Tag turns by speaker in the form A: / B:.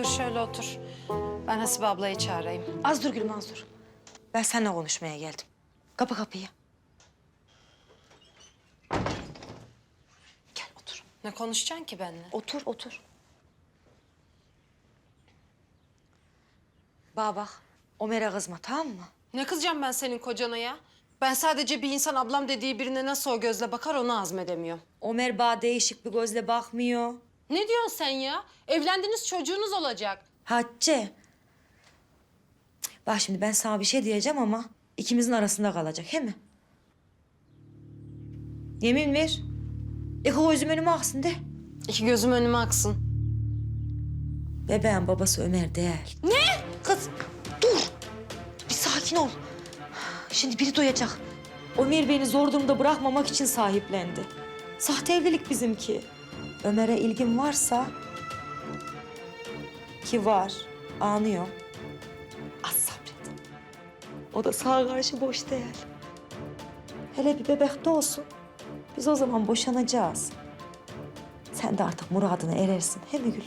A: Buyur şöyle otur. Ben Hasibe ablayı çağırayım.
B: Az dur Gülüm az dur. Ben seninle konuşmaya geldim. Kapı kapıyı. Gel otur.
A: Ne konuşacaksın ki benimle?
B: Otur otur. Bana bak. Ömer'e kızma tamam mı?
A: Ne kızacağım ben senin kocana ya? Ben sadece bir insan ablam dediği birine nasıl o gözle bakar onu hazmedemiyorum.
B: Ömer bana değişik bir gözle bakmıyor.
A: Ne diyorsun sen ya? Evlendiniz çocuğunuz olacak.
B: Hatice. Bak şimdi ben sana bir şey diyeceğim ama ikimizin arasında kalacak he mi? Yemin ver. İki gözüm önüme aksın de.
A: İki gözüm önüme aksın.
B: Bebeğin babası Ömer değil.
A: Ne?
B: Kız dur. Bir sakin ol. Şimdi biri duyacak. Ömer beni zor durumda bırakmamak için sahiplendi. Sahte evlilik bizimki. Ömer'e ilgin varsa... Ki var, anıyor. Az sabret. O da sağa karşı boş değil. Hele bir bebek de olsun. Biz o zaman boşanacağız. Sen de artık muradına erersin. He mi gülüm?